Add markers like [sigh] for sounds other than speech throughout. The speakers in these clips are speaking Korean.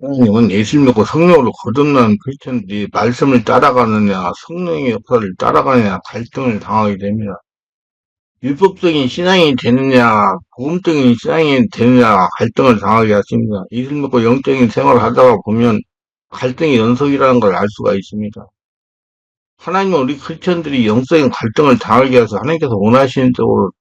하나님은 예수를 믿고 성령으로 거듭난 크리스천들이 말씀을 따라가느냐, 성령의 역사를 따라가느냐 갈등을 당하게 됩니다. 율법적인 신앙이 되느냐, 복음적인 신앙이 되느냐 갈등을 당하게 하십니다. 예수를 믿고 영적인 생활을 하다가 보면 갈등의 연속이라는 걸 알 수가 있습니다. 하나님은 우리 크리스천들이 영적인 갈등을 당하게 해서 하나님께서 원하시는 쪽으로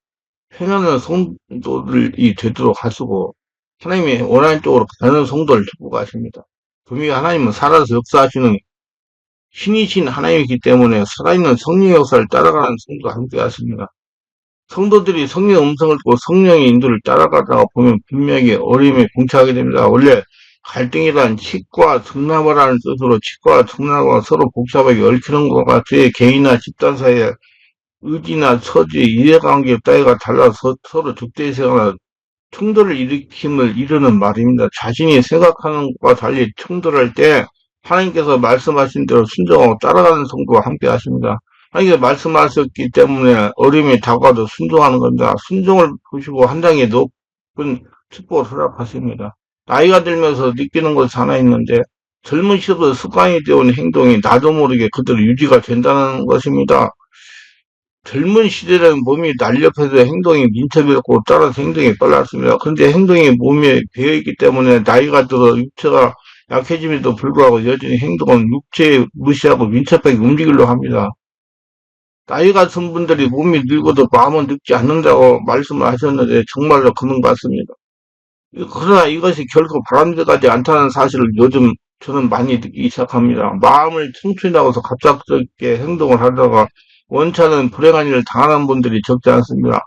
행하는 성도들이 되도록 하시고 하나님이 원하는 쪽으로 가는 성도를 축복하십니다. 분명히 하나님은 살아서 역사하시는 신이신 하나님이기 때문에 살아있는 성령의 역사를 따라가는 성도가 함께 하십니다. 성도들이 성령의 음성을 듣고 성령의 인도를 따라가다가 보면 분명히 어려움에 봉착하게 됩니다. 원래 갈등이란 치과 등나무라는 뜻으로 치과 등나무가 서로 복잡하게 얽히는 것 같아 개인이나 집단 사이에 의지나 처지, 이해관계 따위가 달라서 서로 적대성이나 충돌을 일으킴을 이루는 말입니다. 자신이 생각하는 것과 달리 충돌할 때 하나님께서 말씀하신 대로 순종하고 따라가는 성도와 함께 하십니다. 하나님께서 말씀하셨기 때문에 어려움이 다가도 순종하는 겁니다. 순종을 보시고 한 장에 높은 축복을 허락하십니다. 나이가 들면서 느끼는 것이 하나 있는데 젊은 시절부터 습관이 되어온 행동이 나도 모르게 그대로 유지가 된다는 것입니다. 젊은 시대는 몸이 날렵해서 행동이 민첩이었고 따라서 행동이 빨랐습니다. 그런데 행동이 몸에 배어있기 때문에 나이가 들어 육체가 약해짐에도 불구하고 여전히 행동은 육체에 무시하고 민첩하게 움직이려 합니다. 나이가 든 분들이 몸이 늙어도 마음은 늙지 않는다고 말씀을 하셨는데 정말로 그런 것 같습니다. 그러나 이것이 결코 바람직하지 않다는 사실을 요즘 저는 많이 듣기 시작합니다. 마음을 청춘하고서 갑작스럽게 행동을 하다가 원차는 불행한 일을 당하는 분들이 적지 않습니다.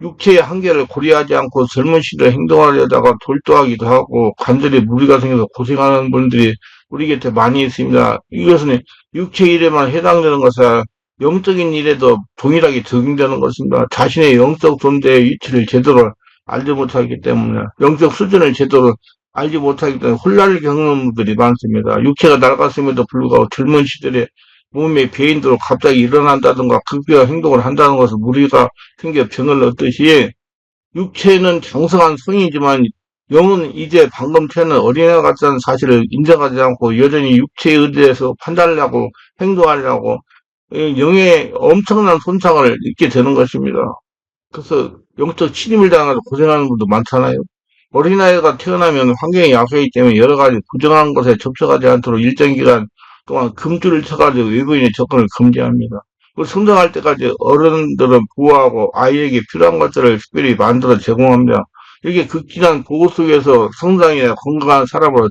육체의 한계를 고려하지 않고 젊은 시절에 행동하려다가 돌도하기도 하고 관절에 무리가 생겨서 고생하는 분들이 우리 곁에 많이 있습니다. 이것은 육체 일에만 해당되는 것은 영적인 일에도 동일하게 적용되는 것입니다. 자신의 영적 존재의 위치를 제대로 알지 못하기 때문에 영적 수준을 제대로 알지 못하기 때문에 혼란을 겪는 분들이 많습니다. 육체가 낡았음에도 불구하고 젊은 시절에 몸의 배인대로 갑자기 일어난다든가 급기야 행동을 한다는 것은 무리가 생겨 병을 얻듯이 육체는 장성한 성이지만 영은 이제 방금 태어난 어린애 같다는 사실을 인정하지 않고 여전히 육체에 의지해서 판단을 하고 행동하려고 영의 엄청난 손상을 입게 되는 것입니다. 그래서 영적 침입을 당해서 고생하는 분도 많잖아요. 어린아이가 태어나면 환경이 약하기 때문에 여러 가지 부정한 것에 접촉하지 않도록 일정 기간 동안 금줄을 쳐가지고 외부인의 접근을 금지합니다. 그 성장할 때까지 어른들은 보호하고 아이에게 필요한 것들을 특별히 만들어 제공합니다. 이렇게 극진한 보호 속에서 성장이나 건강한 사람으로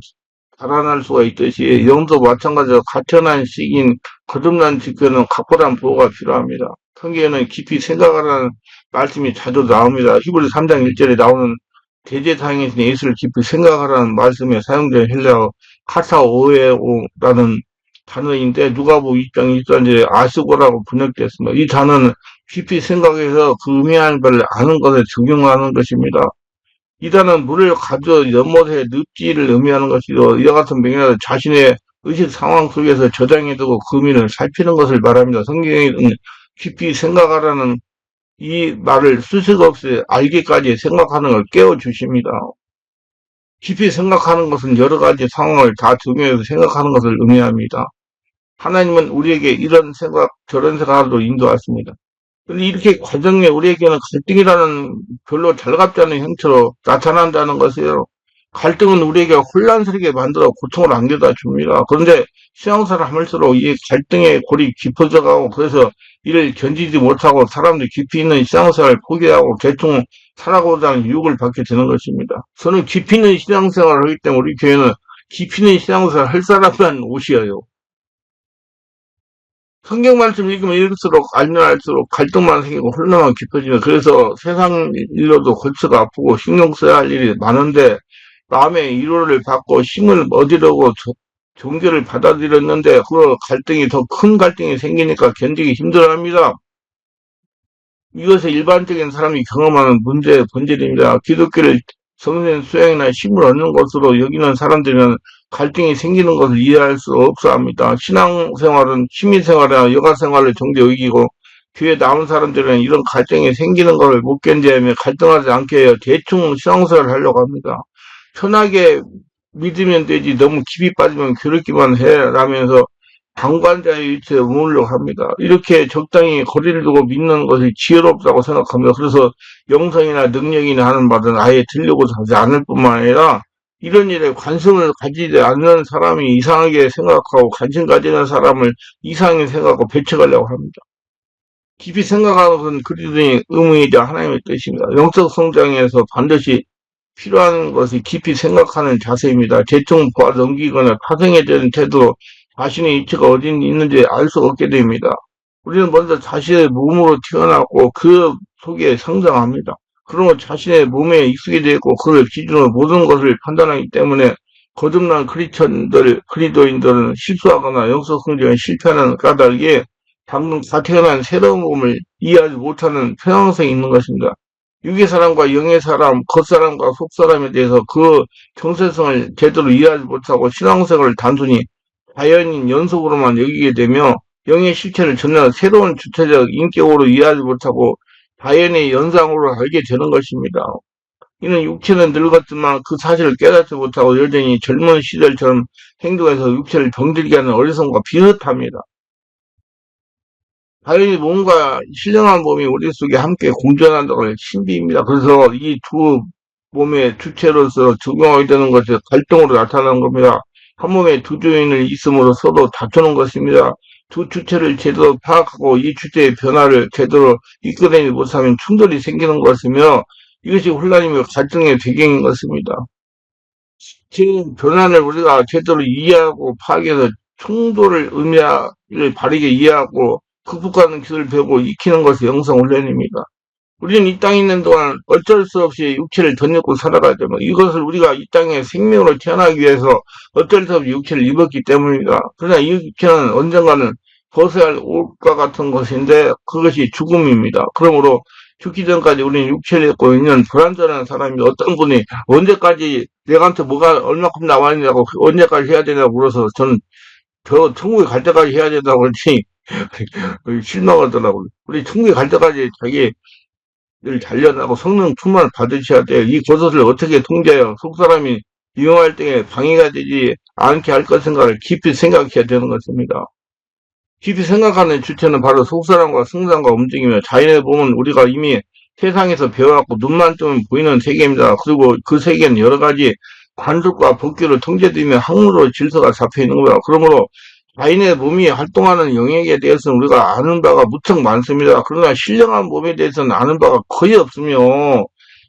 자라날 수가 있듯이 영도 마찬가지로 가천한 시기인 거듭난 직교는 각별한 보호가 필요합니다. 성경에는 깊이 생각하라는 말씀이 자주 나옵니다. 히브리 3장 1절에 나오는 대제사항에서 예수를 깊이 생각하라는 말씀에 사용된 헬라어 카타오에오라는 단어인데 누가복 2장 1절에 아스고라고 번역됐습니다. 이 단어는 깊이 생각해서 그 의미하는 바를 아는 것에 적용하는 것입니다. 이 단어는 물을 가져 연못에 늪지를 의미하는 것이고 이와 같은 명예는 자신의 의식 상황 속에서 저장해두고 그 의미를 살피는 것을 말합니다. 성경에는 깊이 생각하라는 이 말을 수식 없이 알기까지 생각하는 걸 깨워주십니다. 깊이 생각하는 것은 여러 가지 상황을 다 적용해서 생각하는 것을 의미합니다. 하나님은 우리에게 이런 생각, 저런 생각으로 인도하십니다. 근데 이렇게 과정에 우리에게는 갈등이라는 별로 달갑지 않은 형태로 나타난다는 것이에요. 갈등은 우리에게 혼란스럽게 만들어 고통을 안겨다 줍니다. 그런데 신앙사를 하면서록 이 갈등의 골이 깊어져 가고 그래서 이를 견디지 못하고 사람들이 깊이 있는 신앙생활을 포기하고 대충 살아가고자 하는 유혹을 받게 되는 것입니다. 저는 깊이 있는 신앙생활을 하기 때문에 우리 교회는 깊이 있는 신앙생활을 할 사람만 오시어요. 성경 말씀 읽으면 읽을수록 알면 알수록 갈등만 생기고 혼란만 깊어지면 그래서 세상 일로도 골치가 아프고 신경 써야 할 일이 많은데 마음의 위로를 받고 힘을 얻으려고 종교를 받아들였는데 그 갈등이 더 큰 갈등이 생기니까 견디기 힘들어합니다. 이것은 일반적인 사람이 경험하는 문제의 본질입니다. 기독교를 성전 수양이나 힘을 얻는 것으로 여기는 사람들은 갈등이 생기는 것을 이해할 수 없어 합니다. 신앙생활은 취미생활이나 여가생활을 정대 여기고 교회 남은 사람들은 이런 갈등이 생기는 것을 못 견디하며 갈등하지 않게 해요. 대충 신앙생활을 하려고 합니다. 편하게 믿으면 되지 너무 깊이 빠지면 괴롭기만 해라면서 방관자의 위치에 머물려고 합니다. 이렇게 적당히 거리를 두고 믿는 것이 지혜롭다고 생각합니다. 그래서 영성이나 능력이나 하는 말은 아예 들려고 하지 않을 뿐만 아니라 이런 일에 관심을 가지지 않는 사람이 이상하게 생각하고 관심 가지는 사람을 이상하게 생각하고 배척하려고 합니다. 깊이 생각하는 것은 그리스도의 의무이자 하나님의 뜻입니다. 영적 성장에서 반드시 필요한 것이 깊이 생각하는 자세입니다. 대충 보아 넘기거나 파생에 대한 태도로 자신의 위치가 어디 있는지 알 수 없게 됩니다. 우리는 먼저 자신의 몸으로 태어났고 그 속에 성장합니다. 그러면 자신의 몸에 익숙해져 있고 그를 기준으로 모든 것을 판단하기 때문에 거듭난 크리스천들, 크리도인들은 실수하거나 영적 성장에 실패하는 까닭에 방금 다 태어난 새로운 몸을 이해하지 못하는 편향성이 있는 것입니다. 육의 사람과 영의 사람, 겉사람과 속사람에 대해서 그 정체성을 제대로 이해하지 못하고 신앙생활을 단순히 자연인 연속으로만 여기게 되며 영의 실체를 전혀 새로운 주체적 인격으로 이해하지 못하고 자연의 연상으로 알게 되는 것입니다. 이는 육체는 늙었지만 그 사실을 깨닫지 못하고 여전히 젊은 시절처럼 행동해서 육체를 병들게 하는 어리석음과 비슷합니다. 자연의 몸과 신령한 몸이 우리 속에 함께 공존한다고 신비입니다. 그래서 이 두 몸의 주체로서 적용하게 되는 것이 갈등으로 나타나는 겁니다. 한 몸에 두 주인을 있음으로 서로 다투는 것입니다. 두 주체를 제대로 파악하고 이 주체의 변화를 제대로 이끌어내지 못하면 충돌이 생기는 것이며 이것이 혼란이며 갈등의 배경인 것입니다. 제 변화를 우리가 제대로 이해하고 파악해서 충돌을 의미를 바르게 이해하고 극복하는 기술을 배우고 익히는 것이 영성 훈련입니다. 우리는 이 땅에 있는 동안 어쩔 수 없이 육체를 덧입고 살아가야 됩니다. 이것을 우리가 이 땅에 생명으로 태어나기 위해서 어쩔 수 없이 육체를 입었기 때문입니다. 그러나 이 육체는 언젠가는 벗어야 할 옷과 같은 것인데 그것이 죽음입니다. 그러므로 죽기 전까지 우리는 육체를 입고 있는 불완전한 사람이 어떤 분이 언제까지 내가한테 뭐가 얼마큼 남아있냐고 언제까지 해야 되냐고 물어서 저는 저 천국에 갈 때까지 해야 된다고 그랬더니 [laughs] 실망하더라고요. 우리 천국에 갈 때까지 자기 늘 잘려나고 충만을 받으셔야 돼요. 이 버섯을 어떻게 통제해요? 속사람이 이용할 때 방해가 되지 않게 할 것인가를 깊이 생각해야 되는 것입니다. 깊이 생각하는 주체는 바로 속사람과 성장과 움직이며 자연에 보면 우리가 이미 세상에서 배워왔고 눈만 뜨면 보이는 세계입니다. 그리고 그 세계는 여러 가지 관습과 법규를 통제되며 학문으로 질서가 잡혀 있는 겁니다. 그러므로 자인의 몸이 활동하는 영역에 대해서는 우리가 아는 바가 무척 많습니다. 그러나 신령한 몸에 대해서는 아는 바가 거의 없으며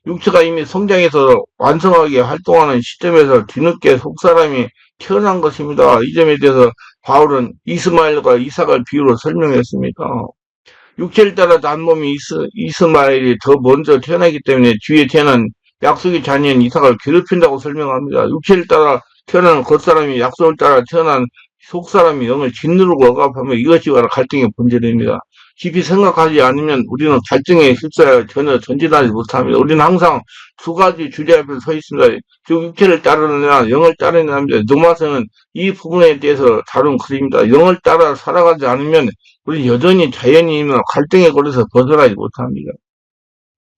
육체가 이미 성장해서 완성하게 활동하는 시점에서 뒤늦게 속사람이 태어난 것입니다. 이 점에 대해서 바울은 이스마엘과 이삭을 비유로 설명했습니다. 육체를 따라 난 몸이 이스, 이스마엘이 더 먼저 태어나기 때문에 뒤에 태어난 약속의 자녀인 이삭을 괴롭힌다고 설명합니다. 육체를 따라 태어난 겉사람이 약속을 따라 태어난 속 사람이 영을 짓누르고 억압하며 이것이 바로 갈등의 본질입니다. 깊이 생각하지 않으면 우리는 갈등의 실사에 전혀 전진하지 못합니다. 우리는 항상 두 가지 주제 앞에 서 있습니다. 즉 육체를 따르느냐 영을 따르느냐 합니다. 노마서는 이 부분에 대해서 다룬 글입니다. 영을 따라 살아가지 않으면 우리 여전히 자연이며 갈등에 걸려서 벗어나지 못합니다.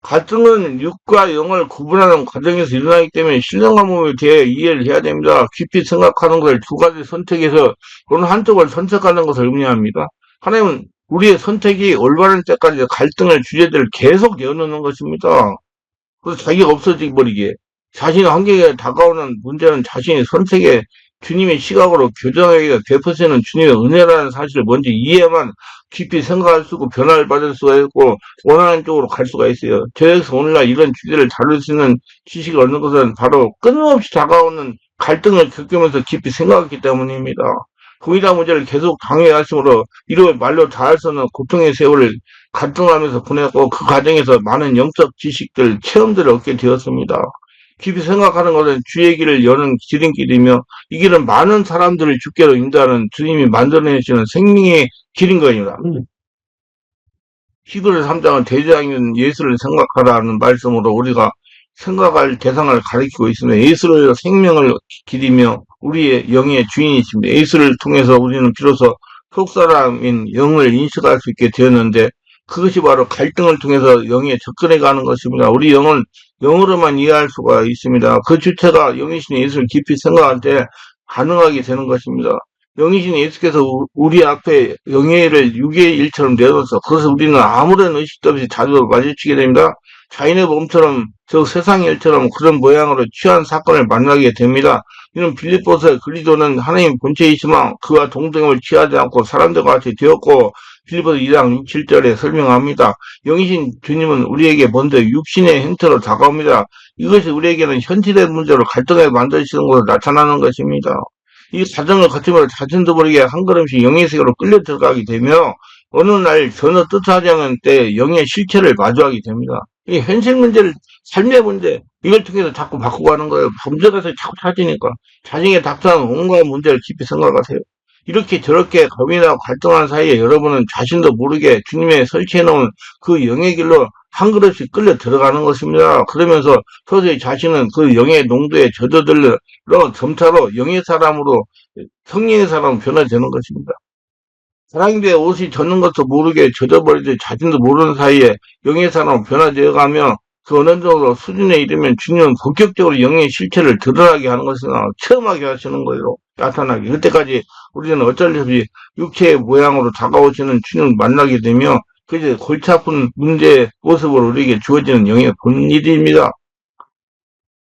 갈등은 육과 영을 구분하는 과정에서 일어나기 때문에 신령한 몸에 대해 이해를 해야 됩니다. 깊이 생각하는 것을 두 가지 선택에서 어느 한쪽을 선택하는 것을 의미합니다. 하나님은 우리의 선택이 올바른 때까지 갈등을 주제들을 계속 내어놓는 것입니다. 그래서 자기가 없어져 버리게 자신의 환경에 다가오는 문제는 자신의 선택에 주님의 시각으로 교정하기가 베푸시는 주님의 은혜라는 사실을 먼저 이해만 깊이 생각할 수 있고 변화를 받을 수가 있고 원하는 쪽으로 갈 수가 있어요. 저에서 오늘날 이런 주제를 다룰 수 있는 지식을 얻는 것은 바로 끊임없이 다가오는 갈등을 겪으면서 깊이 생각했기 때문입니다. 고의다 문제를 계속 당해하심으로 이로 말로 다 할 수 없는 고통의 세월을 갈등하면서 보냈고 그 과정에서 많은 영적 지식들, 체험들을 얻게 되었습니다. 깊이 생각하는 것은 주의 길을 여는 지름길이며 이 길은 많은 사람들을 주께로 인도하는 주님이 만들어내시는 생명의 길인 거입니다. 히브리 3장은 대장인 예수를 생각하라는 말씀으로 우리가 생각할 대상을 가리키고 있습니다. 예수를 생명을 기리며 우리의 영의 주인이십니다. 예수를 통해서 우리는 비로소 속사람인 영을 인식할 수 있게 되었는데 그것이 바로 갈등을 통해서 영에 접근해 가는 것입니다. 우리 영은 영으로만 이해할 수가 있습니다. 그 주체가 영이신 예수를 깊이 생각할 때 가능하게 되는 것입니다. 영이신 예수께서 우- 우리 앞에 영예를 육의 일처럼 내어서 그래서 우리는 아무런 의식도 없이 자주 마주치게 됩니다. 자인의 몸처럼 저 세상의 일처럼 그런 모양으로 취한 사건을 만나게 됩니다. 이는 빌립보서 그리도는 하나님 본체이시만 그와 동등을 취하지 않고 사람들과 같이 되었고 빌립보서 2장 6, 7절에 설명합니다. 영이신 주님은 우리에게 먼저 육신의 형태로 다가옵니다. 이것이 우리에게는 현실의 문제로 갈등을 만드시는 것으로 나타나는 것입니다. 이 과정을 거치면서 자신도 모르게 한 걸음씩 영의 세계로 끌려 들어가게 되며 어느 날 전혀 뜻하지 않은 때 영의 실체를 마주하게 됩니다. 이 현실 문제를 삶의 문제 이걸 통해서 자꾸 바꾸고 하는 거예요. 문제가 자꾸 찾으니까 자신에게 닥쳐오는 온갖 문제를 깊이 생각하세요. 이렇게 저렇게 고민하고 갈등하는 사이에 여러분은 자신도 모르게 주님의 설치해놓은 그 영의 길로 한 그릇씩 끌려 들어가는 것입니다. 그러면서 서서히 자신은 그 영의 농도에 젖어들러 점차로 영의 사람으로 성령의 사람으로 변화되는 것입니다. 사랑인데 옷이 젖는 것도 모르게 젖어버리듯 자신도 모르는 사이에 영의 사람으로 변화되어 가며 그 어느 정도 수준에 이르면 주님은 본격적으로 영의 실체를 드러나게 하는 것이나 체험하게 하시는 거예요. 나타나게. 그때까지 우리는 어쩔 수 없이 육체의 모양으로 다가오시는 주님을 만나게 되며 그제 골치 아픈 문제의 모습으로 우리에게 주어지는 영의 본일입니다.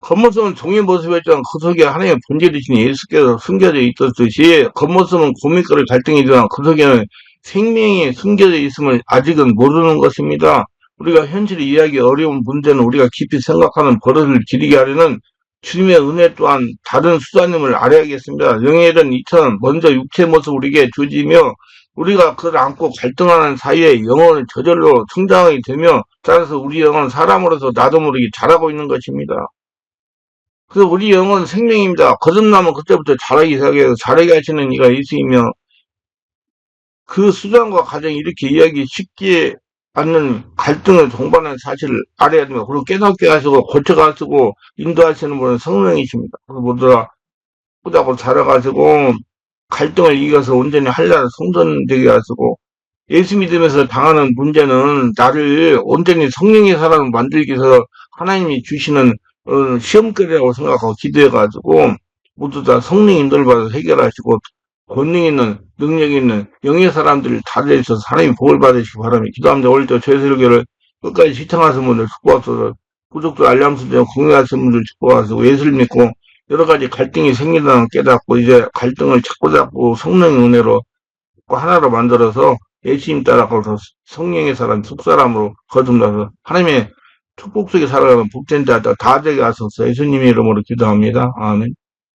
겉모습은 종의 모습이었지만 그 속에 하나님의 본질이신 예수께서 숨겨져 있었듯이 겉모습은 고민거리 갈등이지만 그 속에는 생명이 숨겨져 있음을 아직은 모르는 것입니다. 우리가 현실을 이해하기 어려운 문제는 우리가 깊이 생각하는 버릇을 기리게 하려는 주님의 은혜 또한 다른 수단임을 알아야겠습니다. 영예는 이처럼 먼저 육체 모습 우리에게 주어지며 우리가 그를 안고 갈등하는 사이에 영혼을 저절로 성장하게 되며 따라서 우리 영은 사람으로서 나도 모르게 자라고 있는 것입니다. 그래서 우리 영은 생명입니다. 거듭나면 그때부터 자라기 시작해서 자라게 하시는 이가 예수이며 그 수단과 과정이 이렇게 이야기 쉽게 않는 갈등을 동반하는 사실을 알아야 됩니다. 그리고 깨닫게 하시고 고쳐가시고 인도하시는 분은 성령이십니다. 모두가 꾸다고 자라가시고 갈등을 이겨서 온전히 한나라 성전되게 하시고 예수 믿으면서 당하는 문제는 나를 온전히 성령의 사람을 만들기 위해서 하나님이 주시는 어, 시험거리라고 생각하고 기도해가지고 모두 다 성령 인도를 받아서 해결하시고 권능 있는 능력 있는 영의 사람들을 다져 있어서 하나님 복을 받으시기 바랍니다. 기도합니다. 오늘도 죄설교를 끝까지 시청하신 분들 축복하소서 구독도 알람 설정 공유하신 분들 축복하소서 예수를 믿고 여러 가지 갈등이 생긴다는 깨닫고 이제 갈등을 찾고 잡고 성령의 은혜로 하나로 만들어서 예수님 따라가서 성령의 사람, 속사람으로 거듭나서 하나님의 축복 속에 살아가는 복된 자다 다 되게 하소서 예수님의 이름으로 기도합니다. 아멘.